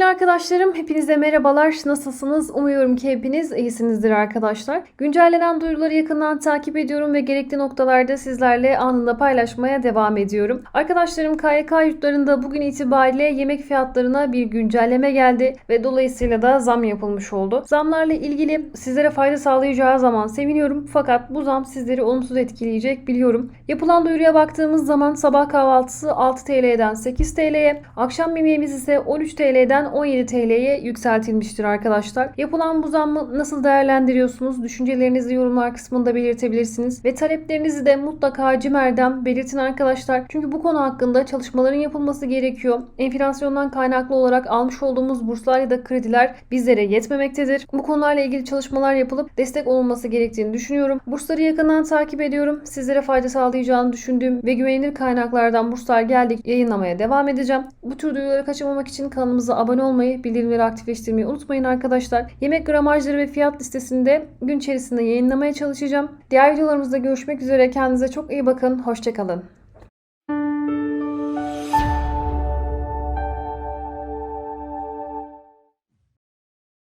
arkadaşlarım, hepinize merhabalar. Nasılsınız? Umuyorum ki hepiniz iyisinizdir arkadaşlar. Güncellenen duyuruları yakından takip ediyorum ve gerekli noktalarda sizlerle anında paylaşmaya devam ediyorum. Arkadaşlarım KYK yurtlarında bugün itibariyle yemek fiyatlarına bir güncelleme geldi ve dolayısıyla da zam yapılmış oldu. Zamlarla ilgili sizlere fayda sağlayacağı zaman seviniyorum fakat bu zam sizleri olumsuz etkileyecek biliyorum. Yapılan duyuruya baktığımız zaman sabah kahvaltısı 6 TL'den 8 TL'ye, akşam yemeğimiz ise 13 TL'den 17 TL'ye yükseltilmiştir arkadaşlar. Yapılan bu zammı nasıl değerlendiriyorsunuz? Düşüncelerinizi yorumlar kısmında belirtebilirsiniz. Ve taleplerinizi de mutlaka CİMER'den belirtin arkadaşlar. Çünkü bu konu hakkında çalışmaların yapılması gerekiyor. Enflasyondan kaynaklı olarak almış olduğumuz burslar ya da krediler bizlere yetmemektedir. Bu konularla ilgili çalışmalar yapılıp destek olunması gerektiğini düşünüyorum. Bursları yakından takip ediyorum. Sizlere fayda sağlayacağını düşündüğüm ve güvenilir kaynaklardan burslar geldik yayınlamaya devam edeceğim. Bu tür duyuruları kaçırmamak için kanalımıza abone olmayı, bildirimleri aktifleştirmeyi unutmayın arkadaşlar. Yemek gramajları ve fiyat listesinde gün içerisinde yayınlamaya çalışacağım. Diğer videolarımızda görüşmek üzere. Kendinize çok iyi bakın. Hoşçakalın.